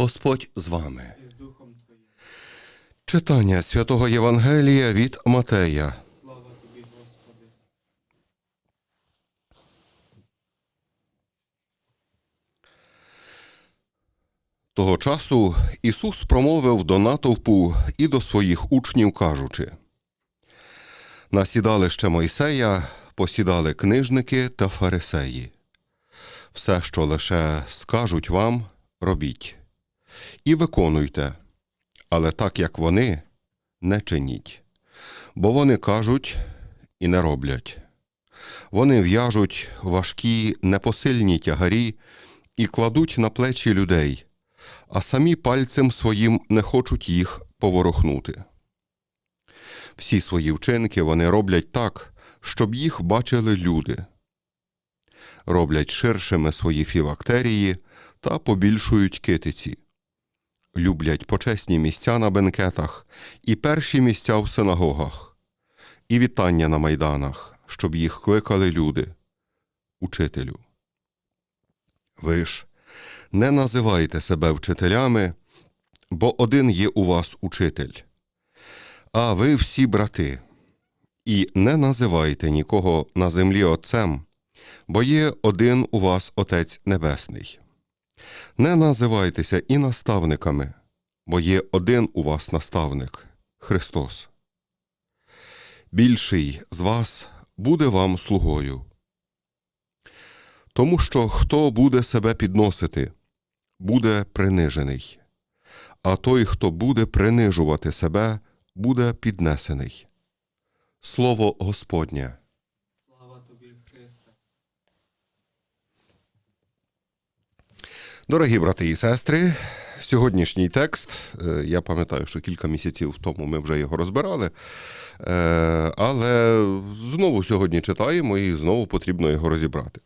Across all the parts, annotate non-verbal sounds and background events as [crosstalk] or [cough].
Господь з вами. Читання святого Євангелія від Матея. Того часу Ісус промовив до натовпу і до своїх учнів, кажучи: Насідали ще Мойсея, посідали книжники та фарисеї. Все, що лише скажуть вам, робіть. І виконуйте, але так, як вони, не чиніть. Бо вони кажуть і не роблять. Вони в'яжуть важкі непосильні тягарі і кладуть на плечі людей а самі пальцем своїм не хочуть їх поворухнути. Всі свої вчинки вони роблять так, щоб їх бачили люди, роблять ширшими свої філактерії та побільшують китиці, люблять почесні місця на бенкетах і перші місця в синагогах, і вітання на майданах, щоб їх кликали люди, учителю. Ви ж не називайте себе вчителями, бо один є у вас учитель. А ви всі брати, і не називайте нікого на землі Отцем, бо є один у вас Отець Небесний. Не називайтеся і наставниками, бо є один у вас наставник Христос. Більший з вас буде вам слугою. Тому що хто буде себе підносити, буде принижений, а той, хто буде принижувати себе, буде піднесений. Слово Господнє. Слава тобі, Христе. Дорогі брати і сестри, сьогоднішній текст, е, я пам'ятаю, що кілька місяців тому ми вже його розбирали, е, але знову сьогодні читаємо і знову потрібно його розібрати.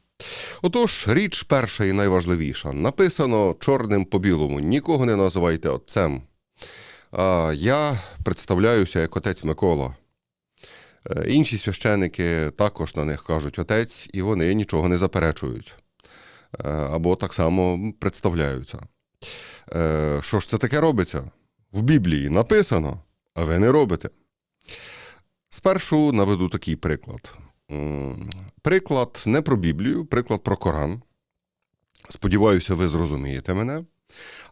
Отож, річ перша і найважливіша. Написано чорним по білому: нікого не називайте отцем. А я представляюся як отець Микола. Е, Інші священики також на них кажуть отець, і вони нічого не заперечують. Е, Або так само представляються. Е, Що ж це таке робиться? В Біблії написано, а ви не робите. Спершу наведу такий приклад. Приклад не про Біблію, приклад про Коран. Сподіваюся, ви зрозумієте мене.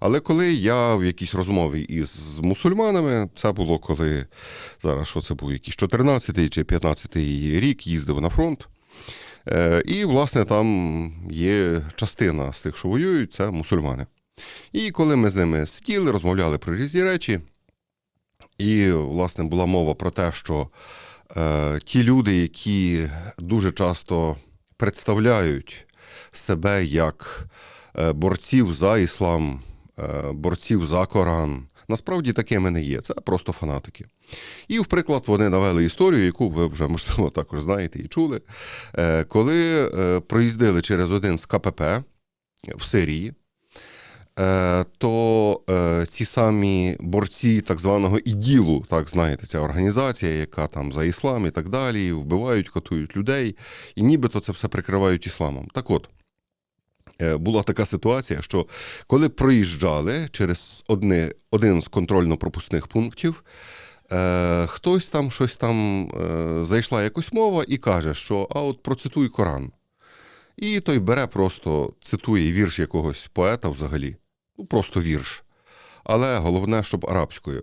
Але коли я в якійсь розмові із мусульманами, це було коли зараз що це був якийсь 14 чи 15 рік, їздив на фронт. Е, І, власне, там є частина з тих, що воюють, це мусульмани. І коли ми з ними сиділи, розмовляли про різні речі, і, власне, була мова про те, що е, ті люди, які дуже часто представляють себе як е, борців за іслам, е, борців за Коран, насправді такими не є. Це просто фанатики. І, в приклад, вони навели історію, яку ви вже, можливо, також знаєте і чули, е, коли е, проїздили через один з КПП в Сирії, е, то ці самі борці так званого іділу, так знаєте, ця організація, яка там за іслам і так далі, вбивають, катують людей, і нібито це все прикривають ісламом. Так от. Е, Була така ситуація, що коли проїжджали через одне, один з контрольно-пропускних пунктів, е, хтось там щось там е, зайшла якось мова і каже, що а от процитуй Коран. І той бере просто цитує вірш якогось поета взагалі. Ну, просто вірш. Але головне, щоб арабською.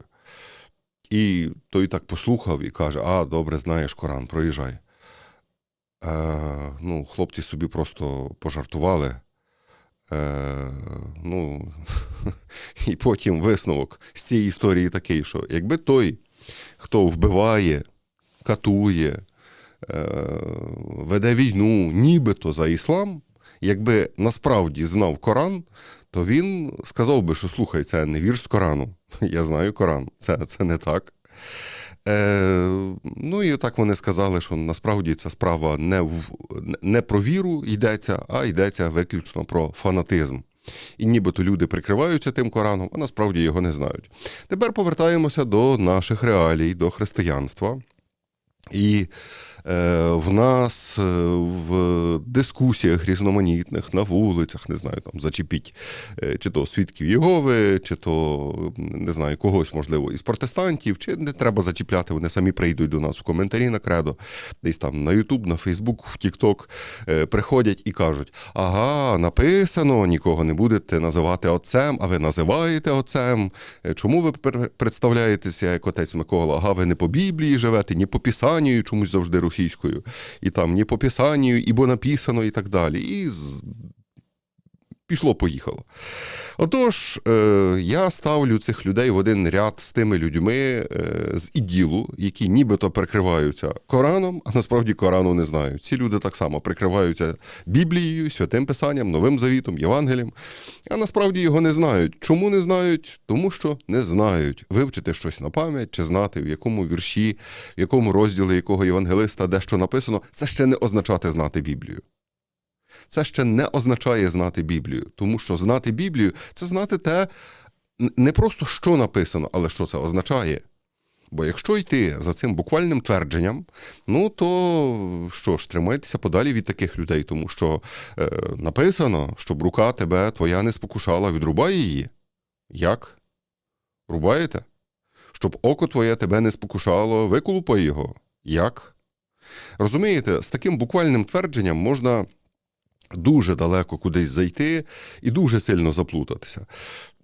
І той так послухав і каже: А, добре, знаєш Коран, проїжджай. Е, ну, хлопці собі просто пожартували. Е, ну, [laughs] і потім висновок з цієї історії такий, що якби той, хто вбиває, катує, е, веде війну, нібито за іслам, якби насправді знав Коран, то він сказав би, що слухай, це не вірш з Корану. [laughs] Я знаю Коран, це, це не так. Е, ну і так вони сказали, що насправді ця справа не, в, не про віру йдеться, а йдеться виключно про фанатизм. І нібито люди прикриваються тим Кораном, а насправді його не знають. Тепер повертаємося до наших реалій, до християнства. І в нас е, в дискусіях різноманітних на вулицях, не знаю, там зачепіть е, чи то свідків Єгови, чи то не знаю, когось, можливо, із протестантів, чи не треба зачіпляти, вони самі прийдуть до нас в коментарі на кредо, десь там на Ютуб, на Фейсбук, в Тікток е, приходять і кажуть: ага, написано, нікого не будете називати отцем, а ви називаєте отцем. Е, Чому ви представляєтеся як отець Микола? Ага, ви не по Біблії живете, ні по Писанню, чомусь завжди російською, і там ні по Писанню, ібо написано, і так далі. І. пішло-поїхало. Отож, е, я ставлю цих людей в один ряд з тими людьми е, з іділу, які нібито прикриваються Кораном, а насправді Корану не знають. Ці люди так само прикриваються Біблією, святим Писанням, Новим Завітом, Євангелієм, а насправді його не знають. Чому не знають? Тому що не знають вивчити щось на пам'ять чи знати, в якому вірші, в якому розділі якого євангелиста дещо написано, це ще не означати знати Біблію. Це ще не означає знати Біблію, тому що знати Біблію це знати те, не просто що написано, але що це означає. Бо якщо йти за цим буквальним твердженням, ну то що ж, тримайтеся подалі від таких людей, тому що е, написано, щоб рука тебе твоя не спокушала, відрубай її. Як? Рубаєте? Щоб око твоє тебе не спокушало, виколупай його. Як? Розумієте, з таким буквальним твердженням можна дуже далеко кудись зайти і дуже сильно заплутатися.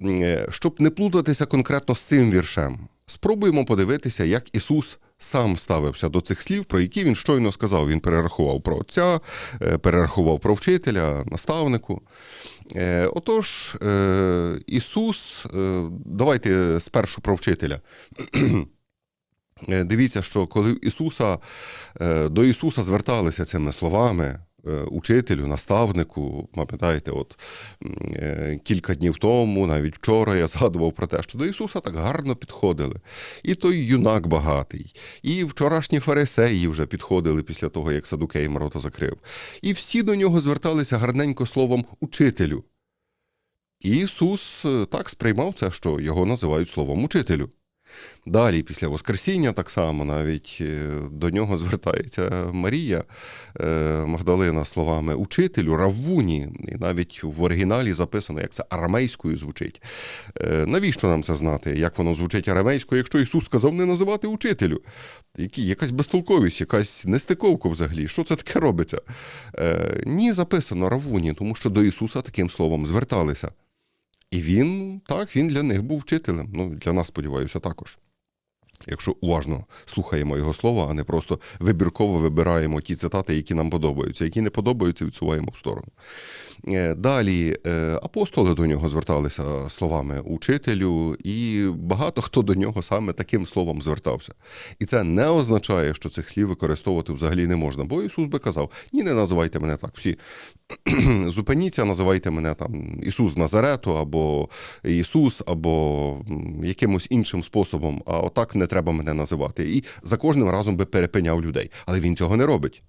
Е, Щоб не плутатися конкретно з цим віршем, спробуємо подивитися, як Ісус сам ставився до цих слів, про які він щойно сказав. Він перерахував про отця, е, перерахував про вчителя, наставнику. Е, Отож, Ісус, давайте спершу про вчителя. [clears throat] Дивіться, що коли Ісуса, до Ісуса зверталися цими словами, учителю, наставнику, пам'ятаєте, от е, кілька днів тому, навіть вчора я [laughs] згадував про те, що до Ісуса так гарно підходили. І той юнак багатий, і вчорашні фарисеї вже підходили після того, як Садукеєм рота закрив. І всі до нього зверталися гарненько словом учителю. І Ісус е, так сприймав це, що його називають словом учителю. Далі, після Воскресіння, так само навіть е, до нього звертається Марія е, Магдалина словами учителю, раввуні. І навіть в оригіналі записано, як це арамейською звучить. Е, Навіщо нам це знати, як воно звучить арамейською, якщо Ісус сказав не називати учителю? Які, якась безтолковість, якась нестиковка взагалі. Що це таке робиться? Ні, записано раввуні, тому що до Ісуса таким словом зверталися. І він, так, він для них був вчителем. Ну, для нас, сподіваюся, також. Якщо уважно слухаємо його слова, а не просто вибірково вибираємо ті цитати, які нам подобаються, які не подобаються, відсуваємо в сторону. Е, Далі е, апостоли до нього зверталися словами учителю, і багато хто до нього саме таким словом звертався. І це не означає, що цих слів використовувати взагалі не можна. Бо Ісус би казав: ні, не називайте мене так. Всі [clears throat] зупиніться, називайте мене там Ісус Назарету, або Ісус, або якимось іншим способом. А отак не треба мене називати. І за кожним разом би перепиняв людей. Але він цього не робить.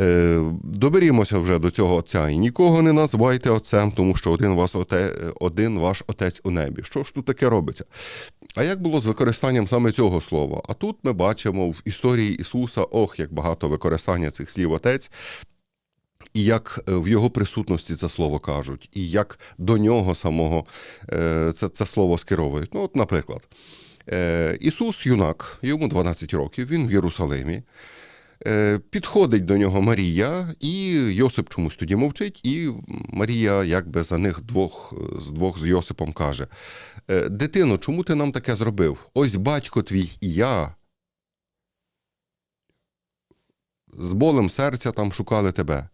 Е, доберімося вже до цього отця. І нікого не називайте отцем, тому що один, вас оте, один ваш отець у небі. Що ж тут таке робиться? А як було з використанням саме цього слова? А тут ми бачимо в історії Ісуса, ох, як багато використання цих слів отець. І як е, в його присутності це слово кажуть, і як до нього самого е, це, це слово скеровують. Ну, от, наприклад, е, Ісус юнак, йому 12 років, він в Єрусалимі. Підходить до нього Марія, і Йосип чомусь тоді мовчить, і Марія, якби за них двох з двох з Йосипом каже: «Е, Дитино, чому ти нам таке зробив? Ось батько твій і я. З болем серця там шукали тебе.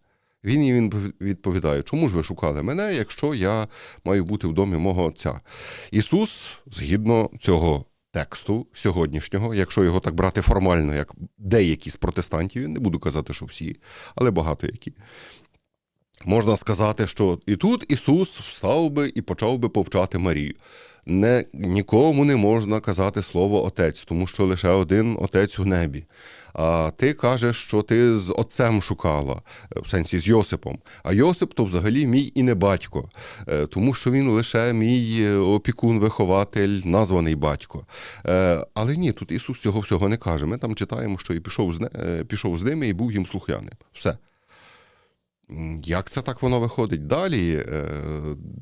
Він їй відповідає: чому ж ви шукали мене, якщо я маю бути в домі мого отця? Ісус, згідно цього тексту сьогоднішнього, якщо його так брати формально, як деякі з протестантів, не буду казати, що всі, але багато які. Можна сказати, що і тут Ісус встав би і почав би повчати Марію. Не, нікому не можна казати слово отець, тому що лише один отець у небі. А ти кажеш, що ти з отцем шукала, в сенсі з Йосипом. А Йосип то взагалі мій і не батько, е, тому що він лише мій е, опікун, вихователь, названий батько. Е, Але ні, тут Ісус цього всього не каже. Ми там читаємо, що і пішов з, не- пішов з ними і був їм слухняним. Все. Як це так воно виходить? Далі е,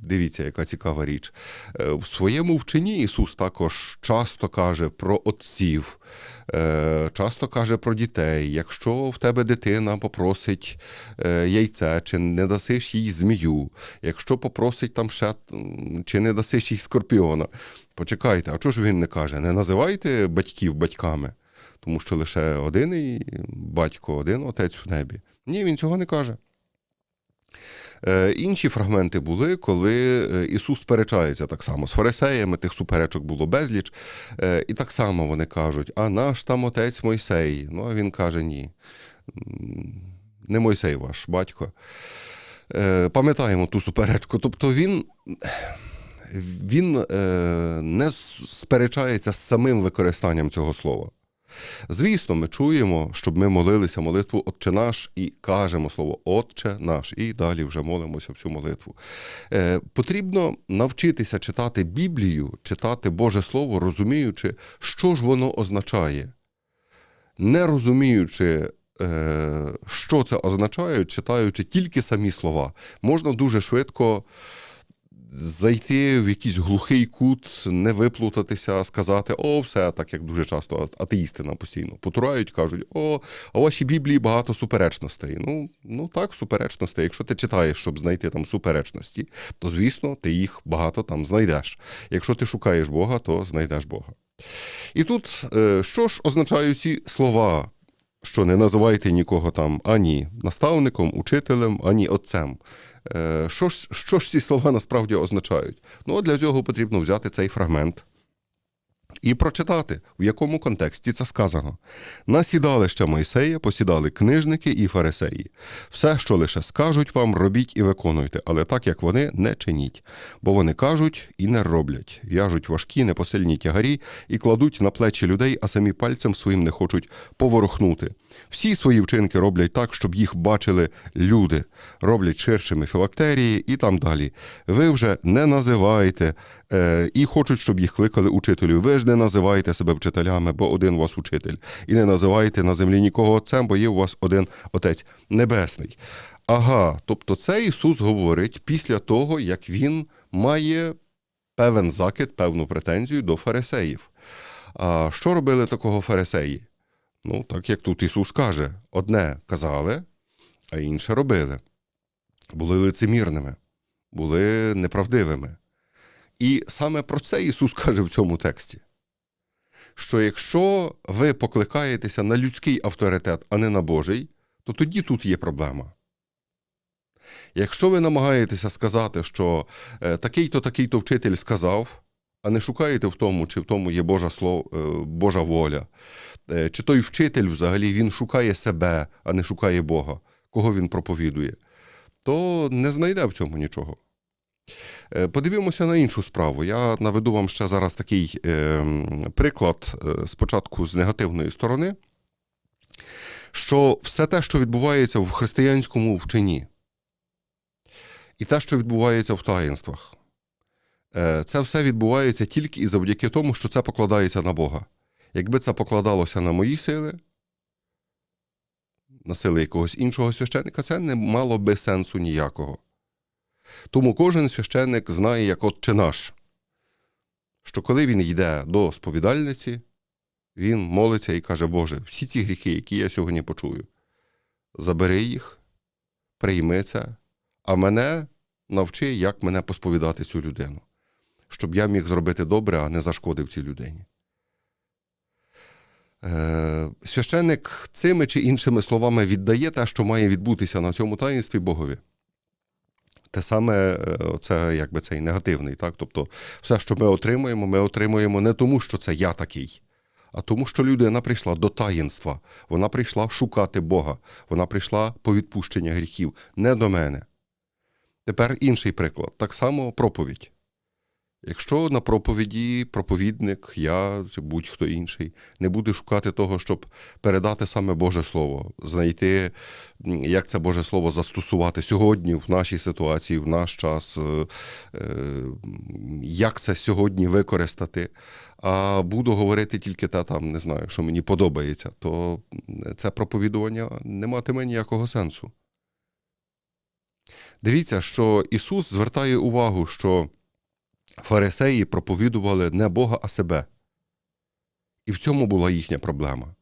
дивіться, яка цікава річ. Е, В своєму вченні Ісус також часто каже про отців, е, часто каже про дітей. Якщо в тебе дитина попросить яйце, чи не дасиш їй змію, якщо попросить там ще, чи не дасиш їй скорпіона. Почекайте, а чого ж він не каже? Не називайте батьків батьками, тому що лише один батько, один отець в небі. Ні, він цього не каже. Е, Інші фрагменти були, коли е, Ісус сперечається так само з фарисеями, тих суперечок було безліч. Е, І так само вони кажуть: а наш там отець Мойсей. Ну, а він каже: ні. Не Мойсей ваш батько. Пам'ятаємо ту суперечку. Тобто він, він не сперечається з самим використанням цього слова. Звісно, ми чуємо, щоб ми молилися молитву Отче наш і кажемо слово Отче наш, і далі вже молимося всю молитву. Е, потрібно навчитися читати Біблію, читати Боже Слово, розуміючи, що ж воно означає. Не розуміючи, е, що це означає, читаючи тільки самі слова, можна дуже швидко зайти в якийсь глухий кут, не виплутатися, сказати, о, все, так як дуже часто атеїсти нам постійно потурають, кажуть, о, а у вашій Біблії багато суперечностей. Ну, ну так, суперечностей. Якщо ти читаєш, щоб знайти там суперечності, то звісно, ти їх багато там знайдеш. Якщо ти шукаєш Бога, то знайдеш Бога. І тут е, що ж означають ці слова? Що не називайте нікого там ані наставником, учителем, ані отцем. Е, Що ж, що ж ці слова насправді означають? Ну, для цього потрібно взяти цей фрагмент і прочитати, в якому контексті це сказано. На сідалище Мойсея посідали книжники і фарисеї. Все, що лише скажуть вам, робіть і виконуйте, але так як вони, не чиніть. Бо вони кажуть і не роблять, в'яжуть важкі непосильні тягарі і кладуть на плечі людей, а самі пальцем своїм не хочуть поворухнути. Всі свої вчинки роблять так, щоб їх бачили люди, роблять ширшими філактерії і там далі. Ви вже не називаєте е, і хочуть, щоб їх кликали учителю. Ви ж не називаєте себе вчителями, бо один у вас учитель, і не називаєте на землі нікого отцем, бо є у вас один Отець Небесний. Ага, тобто це Ісус говорить після того, як Він має певен закид, певну претензію до фарисеїв. А що робили такого фарисеї? Ну, так як тут Ісус каже, одне казали, а інше робили. Були лицемірними, були неправдивими. І саме про це Ісус каже в цьому тексті. Що якщо ви покликаєтеся на людський авторитет, а не на Божий, то тоді тут є проблема. Якщо ви намагаєтеся сказати, що е, такий-то такий-то вчитель сказав, а не шукаєте в тому, чи в тому є Божа, слов, е, Божа воля, е, чи той вчитель взагалі він шукає себе, а не шукає Бога, кого він проповідує, то не знайде в цьому нічого. Е, Подивимося на іншу справу. Я наведу вам ще зараз такий е, приклад е, спочатку з негативної сторони, що все те, що відбувається в християнському вченні, і те, що відбувається в таїнствах, це все відбувається тільки і завдяки тому, що це покладається на Бога. Якби це покладалося на мої сили, на сили якогось іншого священника, це не мало би сенсу ніякого. Тому кожен священник знає, як отче наш, що коли він йде до сповідальниці, він молиться і каже, Боже, всі ці гріхи, які я сьогодні почую, забери їх, прийми це, а мене навчи, як мене посповідати цю людину, щоб я міг зробити добре, а не зашкодив цій людині. Е, священник цими чи іншими словами віддає те, що має відбутися на цьому таїнстві Богові. Те саме е, це якби цей негативний, так? Тобто, все, що ми отримуємо, ми отримуємо не тому, що це я такий, а тому, що людина прийшла до таїнства. Вона прийшла шукати Бога, вона прийшла по відпущення гріхів, не до мене. Тепер інший приклад. Так само проповідь. Якщо на проповіді проповідник, я чи будь-хто інший, не буде шукати того, щоб передати саме Боже Слово, знайти, як це Боже Слово застосувати сьогодні в нашій ситуації, в наш час, е, е, як це сьогодні використати, а буду говорити тільки те там, не знаю, що мені подобається, то це проповідування не матиме ніякого сенсу. Дивіться, що Ісус звертає увагу, що фарисеї проповідували не Бога, а себе. І в цьому була їхня проблема.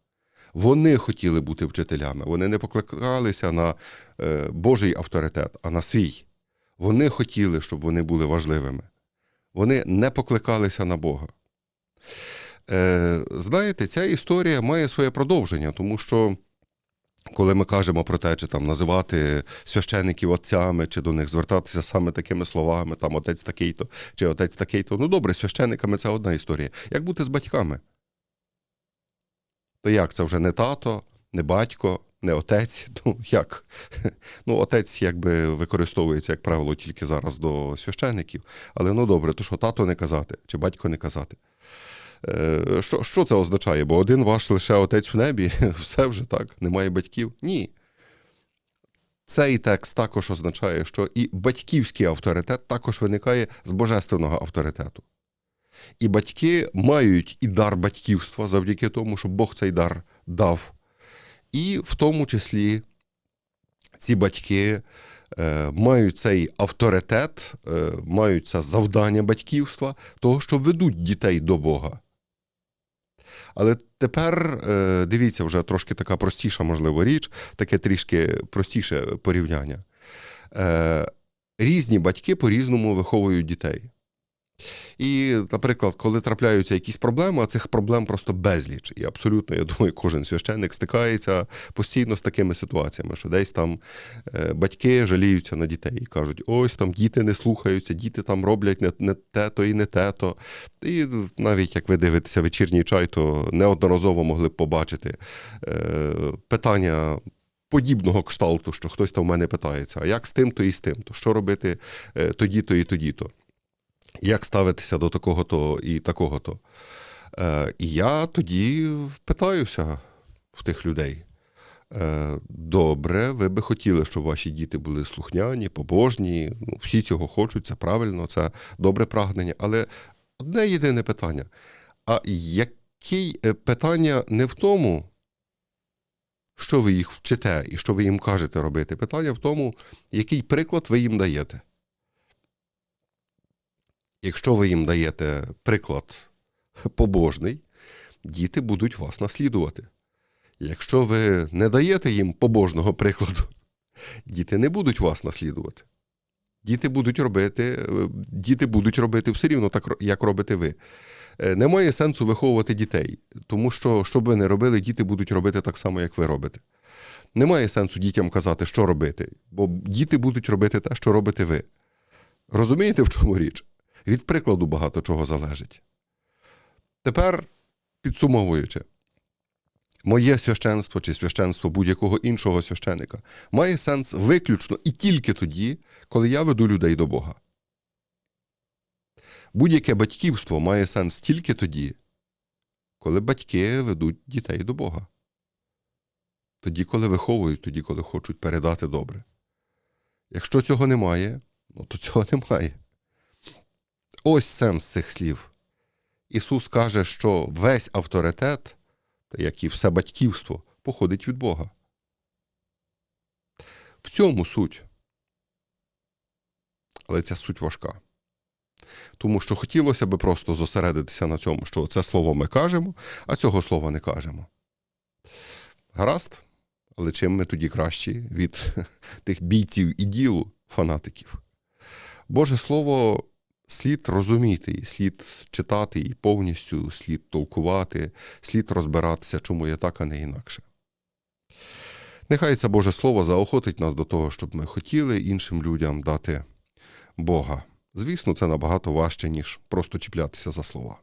Вони хотіли бути вчителями, вони не покликалися на е, Божий авторитет, а на свій. Вони хотіли, щоб вони були важливими. Вони не покликалися на Бога. Е, знаєте, ця історія має своє продовження, тому що коли ми кажемо про те, чи там називати священиків отцями, чи до них звертатися саме такими словами, там отець такий-то, чи отець такий-то, ну добре, священиками це одна історія. Як бути з батьками? То як це вже не тато, не батько, не отець? [laughs] Ну як? [laughs] Ну, отець якби використовується, як правило, тільки зараз до священиків. Але ну добре, то що тато не казати, чи батько не казати? Е, Що, що це означає? Бо один ваш лише отець в небі, [laughs] все вже так, немає батьків? Ні. Цей текст також означає, що і батьківський авторитет також виникає з божественного авторитету. І батьки мають і дар батьківства завдяки тому, що Бог цей дар дав. І в тому числі ці батьки е, мають цей авторитет, е, мають це завдання батьківства, того, що ведуть дітей до Бога. Але тепер е, дивіться, вже трошки така простіша, можливо, річ, таке трішки простіше порівняння. Е, Різні батьки по-різному виховують дітей. І, наприклад, коли трапляються якісь проблеми, а цих проблем просто безліч. І абсолютно, я думаю, кожен священник стикається постійно з такими ситуаціями, що десь там е, батьки жаліються на дітей і кажуть: ось там діти не слухаються, діти там роблять не, не те-то і не те-то. І навіть як ви дивитеся вечірній чай, то неодноразово могли б побачити е, питання. Подібного кшталту, що хтось там в мене питається, а як з тим, то і з тим, то що робити е, тоді-то і тоді-то як ставитися до такого-то і такого-то. Е, і я тоді питаюся в тих людей. Е, добре, ви би хотіли, щоб ваші діти були слухняні, побожні. Ну, всі цього хочуть, це правильно, це добре прагнення. Але одне єдине питання: а яке питання не в тому, що ви їх вчите і що ви їм кажете робити? Питання в тому, який приклад ви їм даєте. Якщо ви їм даєте приклад побожний, діти будуть вас наслідувати. Якщо ви не даєте їм побожного прикладу, діти не будуть вас наслідувати. Діти будуть робити, е, діти будуть робити все рівно так, як робите ви. Е, Немає сенсу виховувати дітей, тому що, що б ви не робили, діти будуть робити так само, як ви робите. Немає сенсу дітям казати, що робити, бо діти будуть робити те, що робите ви. Розумієте, в чому річ? Від прикладу багато чого залежить. Тепер, підсумовуючи, моє священство чи священство будь-якого іншого священика має сенс виключно і тільки тоді, коли я веду людей до Бога. Будь-яке батьківство має сенс тільки тоді, коли батьки ведуть дітей до Бога. Тоді, коли виховують, тоді, коли хочуть передати добре. Якщо цього немає, ну то цього немає. Ось сенс цих слів. Ісус каже, що весь авторитет, як і все батьківство, походить від Бога. В цьому суть. Але ця суть важка. Тому що хотілося би просто зосередитися на цьому, що це слово ми кажемо, а цього слова не кажемо. Гаразд? Але чим ми тоді кращі від [laughs] тих бійців і ділу фанатиків? Боже Слово слід розуміти, і слід читати і повністю, слід толкувати, слід розбиратися, чому є так, а не інакше. Нехай це Боже Слово заохотить нас до того, щоб ми хотіли іншим людям дати Бога. Звісно, це набагато важче, ніж просто чіплятися за слова.